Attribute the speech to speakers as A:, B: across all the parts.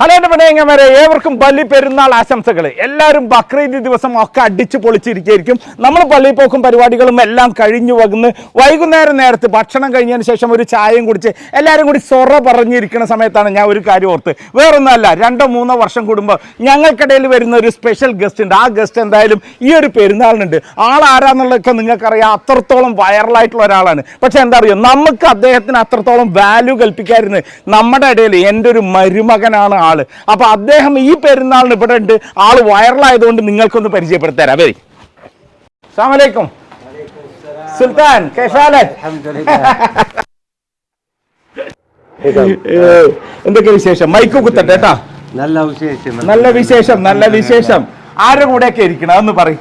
A: Hello എന്റെ പണയങ്ങന്മാരെ ഏവർക്കും പള്ളി പെരുന്നാൾ ആശംസകൾ എല്ലാവരും ബക്രീദ് ദിവസം ഒക്കെ അടിച്ച് പൊളിച്ചിരിക്കുകയായിരിക്കും. നമ്മൾ പള്ളിയിൽ പോക്കും പരിപാടികളും എല്ലാം കഴിഞ്ഞു വന്ന് വൈകുന്നേരം നേരത്ത് ഭക്ഷണം കഴിഞ്ഞതിന് ശേഷം ഒരു ചായയും കുടിച്ച് എല്ലാവരും കൂടി സൊറ പറഞ്ഞിരിക്കുന്ന സമയത്താണ് ഞാൻ ഒരു കാര്യം ഓർത്ത്. വേറൊന്നുമല്ല രണ്ടോ മൂന്നോ വർഷം കൂടുമ്പോൾ ഞങ്ങൾക്കിടയിൽ വരുന്ന ഒരു സ്പെഷ്യൽ ഗസ്റ്റ് ഉണ്ട്. ആ ഗസ്റ്റ് എന്തായാലും ഈ ഒരു പെരുന്നാളിനുണ്ട്. ആൾ ആരാന്നുള്ളതൊക്കെ നിങ്ങൾക്കറിയാം. അത്രത്തോളം വൈറലായിട്ടുള്ള ഒരാളാണ്. പക്ഷേ എന്താ അറിയോ? നമുക്ക് അദ്ദേഹത്തിന് അത്രത്തോളം വാല്യൂ കൽപ്പിക്കാതിരുന്ന് നമ്മുടെ ഇടയിൽ എന്റെ ഒരു മരുമകനാണ് ആൾ. അപ്പൊ അദ്ദേഹം ഈ പെരുന്നാളിന് ഇവിടെ ഉണ്ട്. ആൾ വൈറലായതുകൊണ്ട് നിങ്ങൾക്കൊന്ന് പരിചയപ്പെടുത്തരാം. വരി. അസ്സാമലൈക്കും സുൽത്താൻ കേശാലൻ. എന്തൊക്കെ വിശേഷം? മൈക്ക് കുത്തട്ടെ കേട്ടാ.
B: നല്ല വിശേഷം.
A: നല്ല വിശേഷം നല്ല വിശേഷം. ആരുടെ കൂടെയൊക്കെ ഇരിക്കണം? അതൊന്ന് പറയും.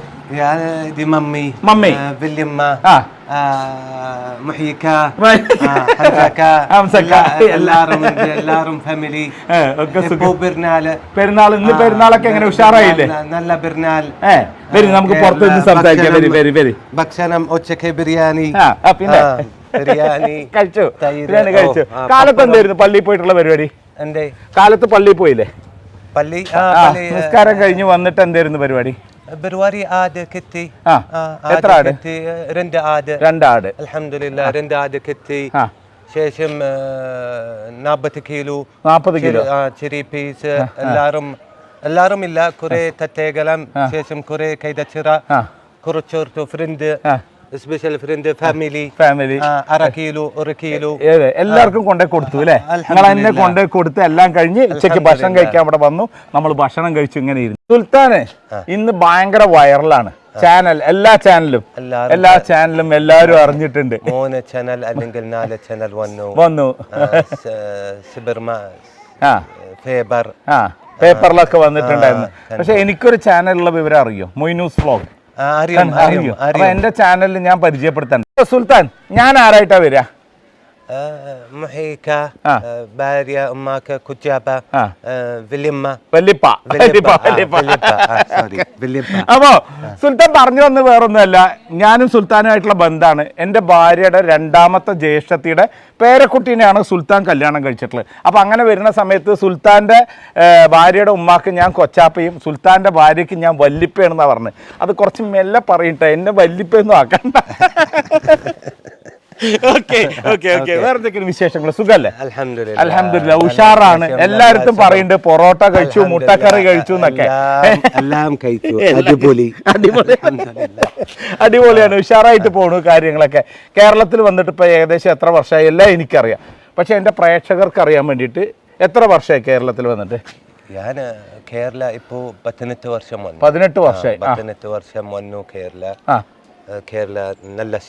B: മമ്മി.
A: മമ്മി.
B: വല്യമ്മ.
A: ആ.
B: ആ, حركا
A: മ-
B: اللارم اللارم
A: فاميلي
B: എല്ലാ- എല്ലാരും برنال എല്ലാരും ഫാമിലി പെരുന്നാൾ.
A: പെരുന്നാൾ ഇന്ന് പെരുന്നാളൊക്കെ എങ്ങനെ ഉഷാറായില്ലേ?
B: നല്ല പെരുന്നാൾ.
A: വരി നമുക്ക് പുറത്ത് നിന്ന് സംസാരിക്കാം. വരി വരി വരി.
B: ഭക്ഷണം ഉച്ചയ്ക്ക് ബിരിയാണി.
A: പിന്നെ?
B: ബിരിയാണി
A: കഴിച്ചു. ബിരിയാണി കഴിച്ചു. കാലത്ത്. എന്തായിരുന്നു? പള്ളിയിൽ പോയിട്ടുള്ള പരിപാടി?
B: എന്തേ?
A: കാലത്ത് പള്ളിയിൽ പോയില്ലേ?
B: പള്ളി നമസ്കാരം
A: ആ
B: പള്ളി
A: നിസ്കാരം കഴിഞ്ഞ് വന്നിട്ട് എന്തായിരുന്നു പരിപാടി?
B: ബെർവാരി ആട് കെത്തി
A: എത്ര ആട്?
B: രണ്ട് ആട്?
A: രണ്ട്
B: ആട്. അലഹമില്ല രണ്ട് ആട് കെത്തി ശേഷം നാപ്പത് കിലോ.
A: നാപ്പത് കിലോ.
B: ചെറിയ പീസ്. എല്ലാരും എല്ലാരും ഇല്ല. കുറെ തത്തേകലം. ശേഷം കുറെ കൈതച്ചിറ. കുറച്ചോർത്തു
A: ആ.
B: സ്പെഷ്യൽ ഫ്രണ്ട് ഫാമിലി
A: ഫാമിലി
B: അര കിലോ ഒരു കിലോ
A: ഏത് എല്ലാവർക്കും കൊണ്ടേ കൊടുത്തു അല്ലേ? നിങ്ങൾ എന്നെ കൊണ്ടേ കൊടുത്ത് എല്ലാം കഴിഞ്ഞ് ഉച്ചയ്ക്ക് ഭക്ഷണം കഴിക്കാൻ ഇവിടെ വന്നു. നമ്മൾ ഭക്ഷണം കഴിച്ചു ഇങ്ങനെ ഇരുന്നു. സുൽത്താന് ഇന്ന് ഭയങ്കര വൈറലാണ്. ചാനൽ എല്ലാ ചാനലും എല്ലാ ചാനലും എല്ലാവരും അറിഞ്ഞിട്ടുണ്ട്.
B: മൂന്ന് ചാനൽ അല്ലെങ്കിൽ നാല് ചാനൽ വന്നു.
A: വന്നു. ആ ആ. പേപ്പറിലൊക്കെ വന്നിട്ടുണ്ടായിരുന്നു. പക്ഷെ എനിക്കൊരു ചാനലുള്ള വിവരം അറിയോ? മൊയ്നൂസ് വ്ലോഗ് എന്റെ ചാനലിൽ ഞാൻ പരിചയപ്പെടുത്താൻ സുൽത്താൻ ഞാൻ ആരായിട്ടാ വരിക
B: മുഹീക്ക. ഭാര്യ ഉമ്മാക്ക കുറ്റാപ്പ. വല്യമ്മ. വല്യപ്പ.
A: അപ്പോ സുൽത്താൻ പറഞ്ഞു വന്ന് വേറൊന്നുമല്ല. ഞാനും സുൽത്താനുമായിട്ടുള്ള ബന്ധമാണ്. എന്റെ ഭാര്യയുടെ രണ്ടാമത്തെ ജ്യേഷ്ഠത്തിയുടെ പേരക്കുട്ടീനെയാണ് സുൽത്താൻ കല്യാണം കഴിച്ചിട്ടുള്ളത്. അപ്പോൾ അങ്ങനെ വരുന്ന സമയത്ത് സുൽത്താന്റെ ഭാര്യയുടെ ഉമ്മാക്ക് ഞാൻ കൊച്ചാപ്പയും സുൽത്താന്റെ ഭാര്യയ്ക്ക് ഞാൻ വല്ലിപ്പയാണെന്നാ പറഞ്ഞത്. അത് കുറച്ച് മെല്ലെ പറയട്ടെ എന്നെ വല്ലിപ്പയൊന്നും ആക്കണ്ട. Okay okay okay. വേറെ എന്തൊക്കെയാണ് വിശേഷങ്ങൾ സുഖല്ലേ?
B: അൽഹംദുലില്ലാ.
A: ഉഷാറാണ്. എല്ലായിടത്തും പറയുന്നുണ്ട് പൊറോട്ട കഴിച്ചു മുട്ടക്കറി കഴിച്ചു എന്നൊക്കെ.
B: എല്ലാം- കഴിച്ചു. അടിപൊളി.
A: അടിപൊളി. അടിപൊളിയാണ്. ഉഷാറായിട്ട് പോണു കാര്യങ്ങളൊക്കെ. കേരളത്തിൽ വന്നിട്ട് ഇപ്പൊ ഏകദേശം എത്ര വർഷമായി എല്ലാം എനിക്കറിയാം. പക്ഷെ എന്റെ പ്രേക്ഷകർക്ക് അറിയാൻ വേണ്ടിയിട്ട് എത്ര വർഷമായി കേരളത്തിൽ വന്നിട്ട്?
B: ഞാൻ കേരള ഇപ്പോ പതിനെട്ട് വർഷം
A: പതിനെട്ട് വർഷമായി ആ.
B: പതിനെട്ട് വർഷം വന്നു കേരള. കേരള നല്ല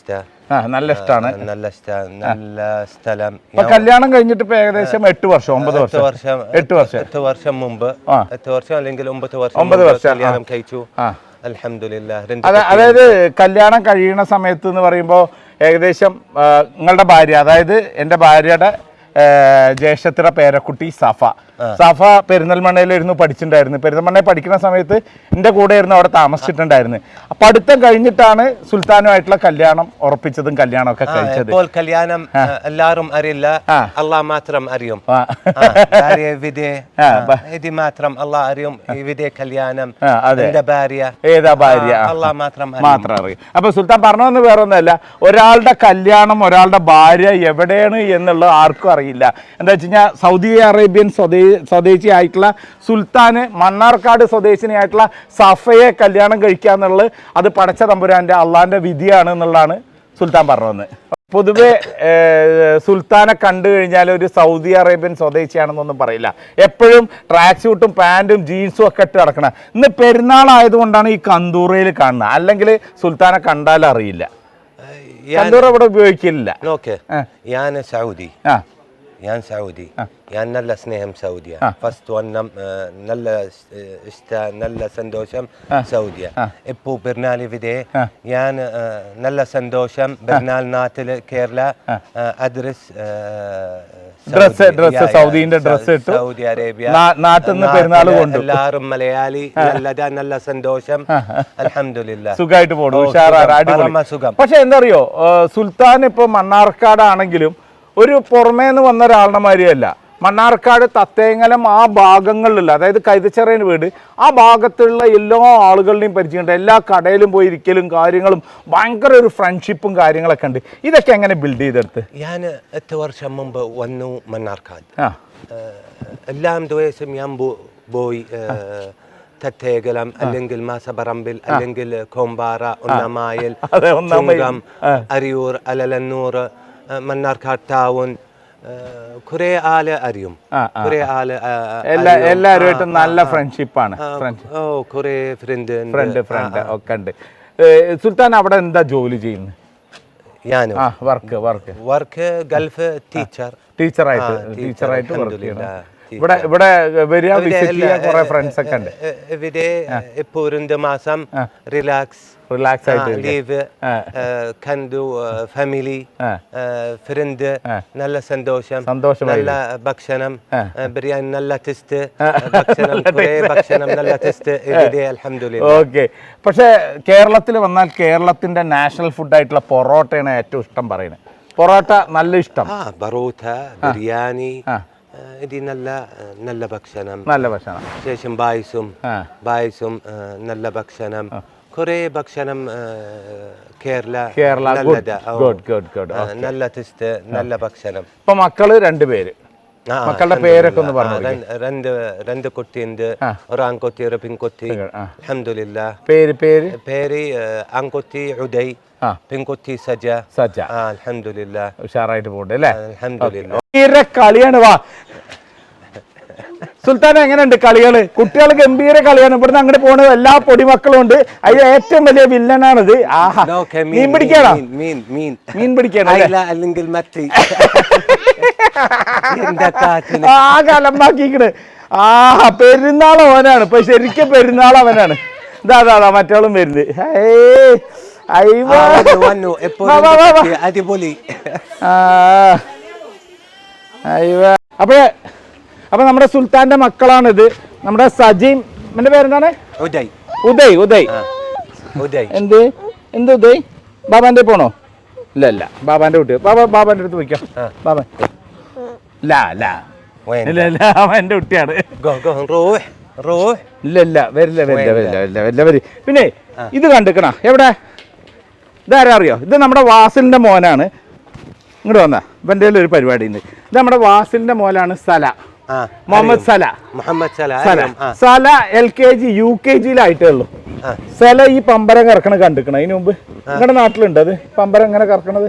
A: നല്ല ഇഷ്ടമാണ്
B: നല്ല ഇഷ്ടം നല്ല സ്ഥലം.
A: കല്യാണം കഴിഞ്ഞിട്ട് ഇപ്പൊ ഏകദേശം എട്ട് വർഷം ഒമ്പത് വർഷം.
B: വർഷം
A: എട്ട് വർഷം.
B: എട്ട് വർഷം മുമ്പ്. എട്ട് വർഷം അല്ലെങ്കിൽ ഒമ്പത് വർഷം
A: ഒമ്പത് വർഷം.
B: കല്യാണം കഴിച്ചു.
A: അതായത് കല്യാണം കഴിയുന്ന സമയത്ത് എന്ന് പറയുമ്പോൾ ഏകദേശം നിങ്ങളുടെ ഭാര്യ അതായത് എന്റെ ഭാര്യയുടെ ആ, ജ്യേഷ്ഠത്തിയുടെ പേരക്കുട്ടി സഫ. സഫ പെരിന്തൽമണ്ണയിലിരുന്ന് പഠിച്ചിട്ടുണ്ടായിരുന്നു പെരിന്തൽമണ്ണയിൽ പഠിക്കുന്ന സമയത്ത് എന്റെ കൂടെ ഇരുന്ന് അവിടെ താമസിച്ചിട്ടുണ്ടായിരുന്നു അപ്പൊ അടുത്തം കഴിഞ്ഞിട്ടാണ് സുൽത്താനുമായിട്ടുള്ള കല്യാണം ഉറപ്പിച്ചതും കല്യാണം
B: ഒക്കെ
A: കഴിച്ചത്.
B: ഇപ്പോൾ കല്യാണം എല്ലാവരും അറിയില്ല. അള്ളാഹ് മാത്രം അറിയും. ഇത് മാത്രം അള്ളാഹ് അറിയും. ഇവിടെ കല്യാണം. എന്റെ ഭാര്യ.
A: ഏതാ ഭാര്യ?
B: അള്ളാഹ് മാത്രം അറിയും.
A: മാത്രം അറിയും. അപ്പൊ സുൽത്താൻ പറഞ്ഞു വേറെ ഒന്നല്ല ഒരാളുടെ കല്യാണം ഒരാളുടെ ഭാര്യ എവിടെയാണ് എന്നുള്ളത് ആർക്കും അറിയില്ല. എന്താ വെച്ച് കഴിഞ്ഞാൽ സൗദി അറേബ്യൻ സ്വദേ സ്വദേശി ആയിട്ടുള്ള സുൽത്താന് മണ്ണാർക്കാട് സ്വദേശിനിയായിട്ടുള്ള സഫയെ കല്യാണം കഴിക്കുക എന്നുള്ളത് അത് പടച്ച തമ്പുരാന്റെ അള്ളാന്റെ വിധിയാണ് എന്നുള്ളതാണ് സുൽത്താൻ പറഞ്ഞത്. പൊതുവെ സുൽത്താനെ കണ്ടു കഴിഞ്ഞാൽ ഒരു സൗദി അറേബ്യൻ സ്വദേശിയാണെന്നൊന്നും പറയില്ല. എപ്പോഴും ട്രാക്ക് സൂട്ടും പാന്റും ജീൻസും ഒക്കെ ഇട്ട് കിടക്കണം ഇന്ന് പെരുന്നാളായതുകൊണ്ടാണ് ഈ കന്തൂറയിൽ കാണുന്നത്. അല്ലെങ്കിൽ സുൽത്താനെ കണ്ടാൽ അറിയില്ല
B: ഞാൻ
A: കന്തൂറ ഇവിടെ ഉപയോഗിക്കില്ല. ഓക്കെ.
B: ഞാൻ സൗദി.
A: ആ.
B: ഞാൻ സൗദി ഞാൻ നല്ല സ്നേഹം സൗദിയ. ഫസ്റ്റ് വന്നം നല്ല ഇഷ്ട നല്ല സന്തോഷം സൗദിയ ഇപ്പോ പെരുന്നാൾ ഇവിടെ. ഞാൻ നല്ല സന്തോഷം പെരുന്നാൾ നാട്ടിൽ കേരള അഡ്രസ്
A: Dress, dress, സൗദിന്റെ ഡ്രസ് ഇട്ടു.
B: Saudi Arabia.
A: നാ- നാട്ടിന്ന് പെരുന്നാൾ കൊണ്ടു.
B: എല്ലാവരും മലയാളി. നല്ലതാ നല്ല സന്തോഷം. അൽഹംദുലില്ലാ.
A: സുഖമായിട്ട് പോണു.
B: സുഖം,
A: പക്ഷെ എന്താ അറിയോ? സുൽത്താൻ ഇപ്പൊ മണ്ണാർക്കാടാണെങ്കിലും ഒരു പുറമേന്ന് വന്ന ഒരാളുടെ മാതിരിയല്ല. മണ്ണാർക്കാട് തത്തേങ്ങലം ആ ഭാഗങ്ങളിലുള്ള അതായത് കൈതച്ചെറിയൻ വീട് ആ ഭാഗത്തുള്ള എല്ലാ ആളുകളുടെയും പരിചയമുണ്ട്. എല്ലാ കടയിലും പോയി ഇരിക്കലും കാര്യങ്ങളും ഭയങ്കര ഒരു ഫ്രണ്ട്ഷിപ്പും കാര്യങ്ങളൊക്കെ ഉണ്ട്. ഇതൊക്കെ എങ്ങനെ ബിൽഡ് ചെയ്തെടുത്ത്?
B: ഞാൻ എത്ര വർഷം മുമ്പ് വന്നു മണ്ണാർക്കാട്. എല്ലാം ദിവസം ഞാൻ പോയി തത്തേകലം അല്ലെങ്കിൽ മാസപറമ്പിൽ അല്ലെങ്കിൽ കോമ്പാറ ഒന്നമായൽ അരിയൂർ അലലന്നൂർ മണ്ണാർക്കാട് ടൗൺ കുറെ ആൾ അറിയും. കുറെ ആൾ
A: എല്ലാ എല്ലാവരുമായിട്ടും നല്ല ഫ്രണ്ട്ഷിപ്പാണ് ഫ്രണ്ട്
B: ഓ കുറെ ഫ്രണ്ട്
A: ഫ്രണ്ട് ഫ്രണ്ട് ഒക്കെ ഉണ്ട്. സുൽത്താൻ അവിടെ എന്താ ജോലി ചെയ്യുന്നത്
B: ഞാനും?
A: Work work
B: work Gulf teacher
A: ടീച്ചറായിട്ട് ടീച്ചറായിട്ട് വർക്ക്
B: ചെയ്യുന്നത്
A: ചെയ്യണം ഇവിടെ ഇവിടെ വരിക വിസിറ്റ് ചെയ്യാൻ കുറെ ഫ്രണ്ട്സ് ഒക്കെ ഉണ്ട്.
B: ഇവിടെ എപ്പോഴും മാസം റിലാക്സ്
A: റിലാക്സ് ആയിട്ട്.
B: ലീവ് കണ്ടു ഫാമിലി ഫ്രണ്ട് നല്ല സന്തോഷം.
A: സന്തോഷം
B: നല്ല ഭക്ഷണം ബിരിയാണി നല്ല ടെസ്റ്റ് ഭക്ഷണം ഭക്ഷണം നല്ല ടെസ്റ്റ്
A: ഓക്കെ. പക്ഷെ കേരളത്തിൽ വന്നാൽ കേരളത്തിന്റെ നാഷണൽ ഫുഡായിട്ടുള്ള പൊറോട്ടയാണ് ഏറ്റവും ഇഷ്ടം പറയുന്നത്. പൊറോട്ട നല്ല ഇഷ്ടം.
B: ആ ബറോട്ട ബിരിയാണി ഇത് നല്ല നല്ല ഭക്ഷണം.
A: നല്ല ഭക്ഷണം.
B: ശേഷം പായസും പായസും നല്ല ഭക്ഷണം. കുറെ ഭക്ഷണം കേരള
A: കേരള
B: നല്ല ടേസ്റ്റ് നല്ല ഭക്ഷണം.
A: ഇപ്പൊ മക്കൾ രണ്ടുപേര് മക്കളുടെ പേരൊക്കെ ഒന്ന് പറഞ്ഞു
B: രണ്ട്- രണ്ട് കുട്ടിയുണ്ട്. ഒരു ആൺകുട്ടി ഒരു പെൺകുട്ടി. അഹമ്മദില്ല
A: പേര് പേര്?
B: പേര് ആൺകുട്ടി ഉദയ്
A: ആ.
B: സജ.
A: സജ.
B: അഹമ്മദില്ല
A: ഉഷാറായിട്ട് പോണ്ട് അല്ലേ? ഗംഭീര കളിയാണ് വാ. സുൽത്താൻ എങ്ങനെയുണ്ട് കളികൾ കുട്ടികൾ ഗംഭീര കളിയാണ്. ഇവിടുന്ന് അങ്ങോട്ട് പോണത് എല്ലാ പൊടിമക്കളും ഉണ്ട്. അതിൽ ഏറ്റവും വലിയ വില്ലനാണിത്. ആഹാ. മീൻ പിടിക്കാണോ?
B: മീൻ മീൻ
A: മീൻ. പിടിക്കാണോ
B: അല്ലെങ്കിൽ മത്തി.
A: ആ പെരുന്നാൾ അവനാണ് ഇപ്പൊ ശരിക്കും പെരുന്നാൾ അവനാണ് ഇതാ അതാ അതാ മറ്റോളും വരുന്നത്.
B: അടിപൊളി.
A: അയ്യോ. അപ്പൊ അപ്പൊ നമ്മുടെ സുൽത്താന്റെ മക്കളാണിത്. നമ്മുടെ സജീം എന്റെ പേരെന്താണ്?
B: ഉദയ്.
A: ഉദയ് ഉദയ്.
B: ഉദയ്.
A: എന്ത്? എന്ത് ഉദയ്? ബാബാന്റെ പോണോ? ഇല്ല ഇല്ല. ബാബാന്റെ കുട്ടി. ബാബ ബാബാന്റെ അടുത്ത് പോയിക്കോ. ബാബ. ലാ ലാ. ഇല്ല ഇല്ല. അവൻ എന്റെ കുട്ടിയാണ്. ഇല്ല ഇല്ല. വരില്ല വരില്ല വരില്ല വരില്ല വരില്ല വരി. പിന്നെ ഇത് കണ്ടിക്കണ? എവിടെ? ഇതാരാ അറിയോ? ഇത് നമ്മുടെ വാസിലിന്റെ മോനാണ്. ഇങ്ങോട്ട് വന്ന. ഇപ്പൊ കയ്യിൽ ഒരു പരിപാടി ഉണ്ട് ഇത് നമ്മുടെ വാസിലിന്റെ മോനാണ്
B: Salah. Muhammad
A: Salah.
B: Muhammad Salah
A: Salah. L K G U K ജിയിലായിട്ടേ ഉള്ളൂ സല ഈ പമ്പരം കറക്കണ കണ്ടിക്കണ അതിന് മുമ്പ്? നിങ്ങളുടെ നാട്ടിലുണ്ട് അത്? പമ്പരം എങ്ങനെ കറക്കണത്?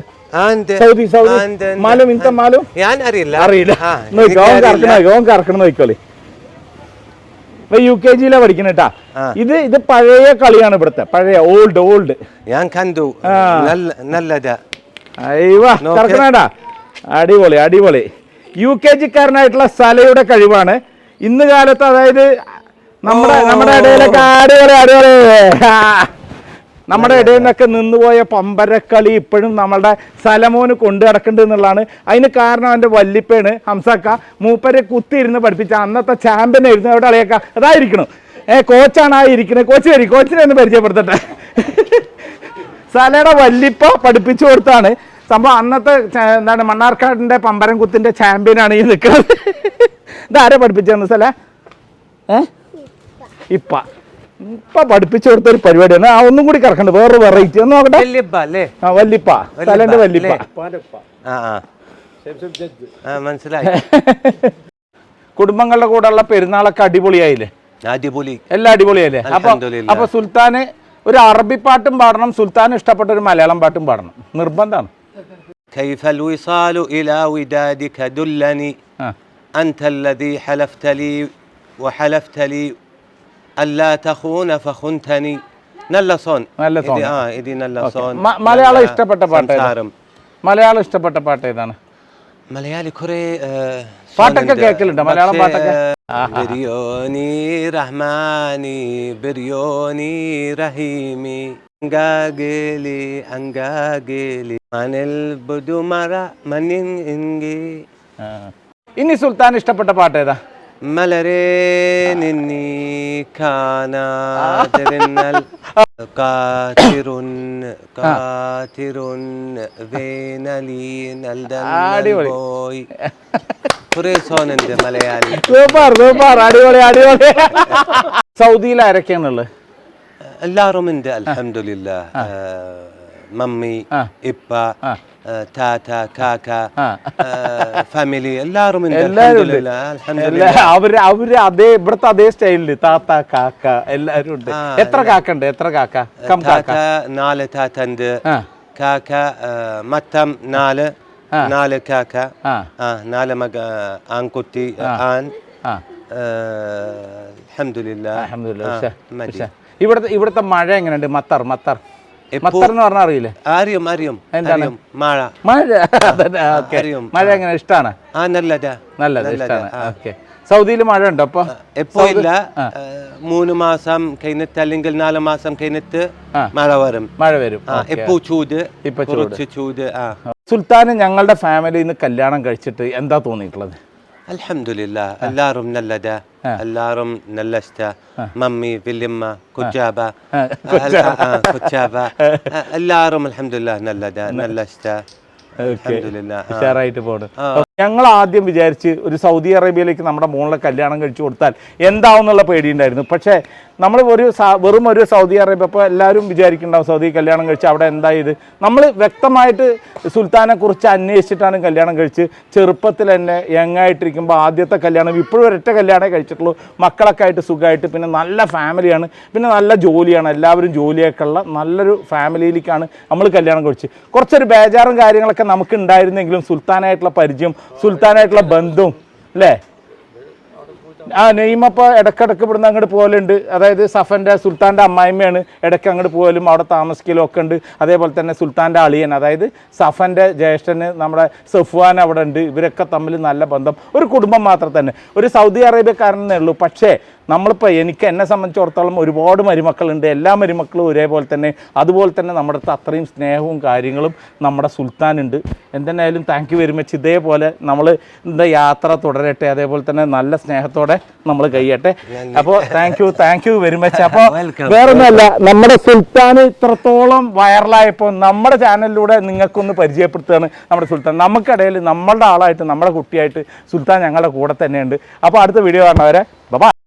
A: Saudi Saudi. മാലും ഇന്നത്തെ മാലും?
B: ഞാൻ അറിയില്ല.
A: അറിയില്ല. ഓൻ
B: എനിക്കറിയില്ല.
A: കറക്കണ ഓൻ കറക്കണം നോക്കിക്കോളി. യു കെ ജിയിലാ പഠിക്കണ കേട്ടാ ഇത് ഇത് പഴയ കളിയാണ് ഇവിടുത്തെ. പഴയ ഓൾഡ് ഓൾഡ്
B: ഞാൻ കണ്ടു. നല്ല നല്ലതാ.
A: അയ്യോ
B: നോക്ക്.
A: കറക്കണേടാ. അടിപൊളി അടിപൊളി. യു കെ ജിക്കാരനായിട്ടുള്ള സലയുടെ കഴിവാണ്. ഇന്ന് കാലത്ത് അതായത് നമ്മുടെ നമ്മുടെ ഇടയിലൊക്കെ ആടുകളെ ആടുകളെ. നമ്മുടെ ഇടയിൽ നിന്നൊക്കെ നിന്നുപോയ പമ്പരക്കളി ഇപ്പോഴും നമ്മളുടെ സലമോന് കൊണ്ടു നടക്കുന്നുണ്ട് എന്നുള്ളതാണ്. അതിന് കാരണം അവന്റെ വല്ലിപ്പേണ് ഹംസക്ക. മൂപ്പരെ കുത്തിയിരുന്ന് പഠിപ്പിച്ച അന്നത്തെ ചാമ്പ്യൻ ആയിരുന്നു. അവിടെ അളിയക്ക അതായിരിക്കണം. ഏ കോച്ചാണ് ആ ഇരിക്കുന്നത് കോച്ച് വരി കോച്ചിനെ ഒന്ന് പരിചയപ്പെടുത്തട്ടെ. സലയുടെ വല്ലിപ്പ പഠിപ്പിച്ചു കൊടുത്താണ്. സംഭവം അന്നത്തെ എന്താണ് മണ്ണാർക്കാടിന്റെ പമ്പരം കുത്തിന്റെ ചാമ്പ്യനാണ് ഈ നിൽക്കുന്നത് ഇതാരെ പഠിപ്പിച്ചെന്ന് സ്ഥലേ ഏ? ഇപ്പ. ഇപ്പ പഠിപ്പിച്ചു കൊടുത്ത ഒരു പരിപാടിയാണ് ആ ഒന്നും കൂടി കറക്കണ്ട്. വേറൊരു വെറൈറ്റി ഒന്ന് നോക്കട്ടെ. ആ വല്ലിപ്പ സ്ഥലന്റെ വല്ലിപ്പ
B: ആ ആ. ആ മനസ്സിലായി.
A: കുടുംബങ്ങളുടെ കൂടെയുള്ള പെരുന്നാളൊക്കെ അടിപൊളിയായില്ലേ?
B: അടിപൊളി.
A: എല്ലാം അടിപൊളിയല്ലേ? അപ്പൊ. അപ്പൊ സുൽത്താന് ഒരു അറബി പാട്ടും പാടണം സുൽത്താൻ ഇഷ്ടപ്പെട്ട ഒരു മലയാളം പാട്ടും പാടണം. നിർബന്ധമാണ്.
B: كيف الوصال إلى ودادك دلني
A: ആ
B: أنت الذي حلفت لي وحلفت لي ألا تخون فخنتني നല്ല സോൺ
A: നല്ല song.
B: ഇത് ആ ഇത് നല്ല സോൺ
A: മ- മലയാളം ഇഷ്ടപ്പെട്ട പാട്ട് ഏതാ?
B: സംസാരം
A: മലയാളം ഇഷ്ടപ്പെട്ട പാട്ട് ഏതാണ്
B: മലയാളി കുറെ
A: പാട്ടൊക്കെ കേൾക്കലുണ്ടോ? മലയാളം പാട്ടൊക്കെ?
B: ബിരിയോനി റഹ്മാനി ബിരിയോനി റഹീമി അങ്കാഗേലി അങ്കാഗേലി മനൽ ബുദുമറ
A: ആ. ഇനി സുൽത്താൻ ഇഷ്ടപ്പെട്ട പാട്ട് ഏതാ?
B: മലരേ നിന്നി കാണാതിരുന്നാൽ കാത്തിരുൻ കാത്തിരുൻ വേനലി
A: അടിപൊളി.
B: പോയി. കുറേ മലയാളി.
A: Super super. അടിപൊളി അടിപൊളി. സൗദിയിൽ ആരൊക്കെയാണുള്ളത്
B: എല്ലാവരും ഉണ്ട് അൽഹംദുലില്ല മമ്മി. ഇപ്പ താത്ത കാക്ക. ഫാമിലി എല്ലാവരും ഉണ്ട്.
A: എല്ലാവരും. അവർ അവർ അതേ ഇവിടുത്തെ അതേ സ്റ്റൈലിൽ താത്ത കാക്ക എല്ലാരും ഉണ്ട്. എത്ര കാക്ക ഉണ്ട്? എത്ര കാക്ക?
B: താത്ത നാല് താത്ത ഉണ്ട് കാക്ക മൊത്തം നാല് നാല് കാക്ക. നാല് മക ആൺകുട്ടി ആൺ.
A: ഉഷാ. ഇവിടുത്തെ ഇവിടുത്തെ മഴ എങ്ങനെയുണ്ട്? Mattar Mattar. മത്തർ എന്ന് പറഞ്ഞാൽ അറിയില്ലേ?
B: അറിയും അറിയും
A: എന്താണ്?
B: മഴ.
A: മഴ. ഓക്കേ.
B: അറിയും.
A: മഴ എങ്ങനെ? ഇഷ്ടമാണ്
B: ആ നല്ലതാ
A: നല്ലത് ഇഷ്ടമാണ് ഓക്കെ. സൗദിയിൽ മഴ ഉണ്ടോ അപ്പൊ
B: എപ്പോ ഇല്ല. മൂന്ന് മാസം കഴിഞ്ഞിട്ട് അല്ലെങ്കിൽ നാല് മാസം കഴിഞ്ഞിട്ട് മഴ വരും.
A: മഴ വരും.
B: എപ്പോ ചൂട്?
A: ഇപ്പൊ ചൂട്. സുൽത്താന് ഞങ്ങളുടെ ഫാമിലിന്ന് നിന്ന് കല്യാണം കഴിച്ചിട്ട് എന്താ തോന്നിയിട്ടുള്ളത്?
B: അൽഹംദുലില്ലാ. എല്ലാരും നല്ലതാ. എല്ലാരും നല്ല ഇഷ്ട മമ്മി വല്യമ്മ കുച്ചാബ
A: ആ,
B: കുച്ചാബ എല്ലാരും അൽഹംദുലില്ലാ. നല്ലതാ. നല്ല ഇഷ്ട
A: ഉഷാറായിട്ട് പോണ്. ഞങ്ങൾ ആദ്യം വിചാരിച്ച് ഒരു സൗദി അറേബ്യയിലേക്ക് നമ്മുടെ മോളിലെ കല്യാണം കഴിച്ചു കൊടുത്താൽ എന്താവും എന്നുള്ള പേടിയുണ്ടായിരുന്നു. പക്ഷേ നമ്മൾ ഒരു വെറും ഒരു സൗദി അറേബ്യ ഇപ്പോൾ എല്ലാവരും വിചാരിക്കുന്നുണ്ടാവും സൗദി കല്യാണം കഴിച്ച് അവിടെ എന്തായത് നമ്മൾ വ്യക്തമായിട്ട് സുൽത്താനെക്കുറിച്ച് അന്വേഷിച്ചിട്ടാണ് കല്യാണം കഴിച്ച് ചെറുപ്പത്തിൽ തന്നെ യങ്ങായിട്ടിരിക്കുമ്പോൾ ആദ്യത്തെ കല്യാണം ഇപ്പോഴും ഒരൊറ്റ കല്യാണമേ കഴിച്ചിട്ടുള്ളൂ. മക്കളൊക്കെ ആയിട്ട് സുഖമായിട്ട് പിന്നെ നല്ല ഫാമിലിയാണ് പിന്നെ നല്ല ജോലിയാണ് എല്ലാവരും ജോലിയൊക്കെ ഉള്ള നല്ലൊരു ഫാമിലിയിലേക്കാണ് നമ്മൾ കല്യാണം കഴിച്ച് കുറച്ചൊരു ബേജാറും കാര്യങ്ങളൊക്കെ നമുക്ക് ഉണ്ടായിരുന്നെങ്കിലും സുൽത്താനായിട്ടുള്ള പരിചയം സുൽത്താനായിട്ടുള്ള ബന്ധവും അല്ലേ? ആ നെയ്മപ്പോൾ ഇടക്കിടക്ക് ഇവിടുന്ന് അങ്ങോട്ട് പോകലുണ്ട് അതായത് സഫന്റെ സുൽത്താന്റെ അമ്മായിമ്മയാണ് ഇടയ്ക്ക് അങ്ങോട്ട് പോകലും അവിടെ താമസിക്കലും ഒക്കെ ഉണ്ട്. അതേപോലെ തന്നെ സുൽത്താന്റെ അളിയൻ അതായത് സഫന്റെ ജ്യേഷ്ഠന് നമ്മുടെ സഫ്വാൻ അവിടെ ഉണ്ട്. ഇവരൊക്കെ തമ്മിൽ നല്ല ബന്ധം. ഒരു കുടുംബം മാത്രം തന്നെ. ഒരു സൗദി അറേബ്യക്കാരനേ ഉള്ളൂ. പക്ഷേ നമ്മളിപ്പോൾ എനിക്ക് എന്നെ സംബന്ധിച്ചിടത്തോളം ഒരുപാട് മരുമക്കളുണ്ട്. എല്ലാ മരുമക്കളും ഒരേപോലെ തന്നെ. അതുപോലെ തന്നെ നമ്മുടെ അടുത്ത് അത്രയും സ്നേഹവും കാര്യങ്ങളും നമ്മുടെ സുൽത്താനുണ്ട്. എന്തെന്നായാലും താങ്ക് യു വെരി മച്ച് ഇതേപോലെ നമ്മൾ എന്താ യാത്ര തുടരട്ടെ. അതേപോലെ തന്നെ നല്ല സ്നേഹത്തോടെ നമ്മൾ കഴിയട്ടെ. അപ്പോൾ thank you thank you very much അപ്പോൾ. വേറൊന്നുമല്ല നമ്മുടെ സുൽത്താൻ ഇത്രത്തോളം വൈറലായപ്പോൾ നമ്മുടെ ചാനലിലൂടെ നിങ്ങൾക്കൊന്ന് പരിചയപ്പെടുത്തുകയാണ് നമ്മുടെ സുൽത്താൻ. നമുക്കിടയിൽ നമ്മളുടെ ആളായിട്ട് നമ്മുടെ കുട്ടിയായിട്ട് സുൽത്താൻ ഞങ്ങളുടെ കൂടെ തന്നെയുണ്ട്. അപ്പോൾ അടുത്ത വീഡിയോ കാണുന്നവരെ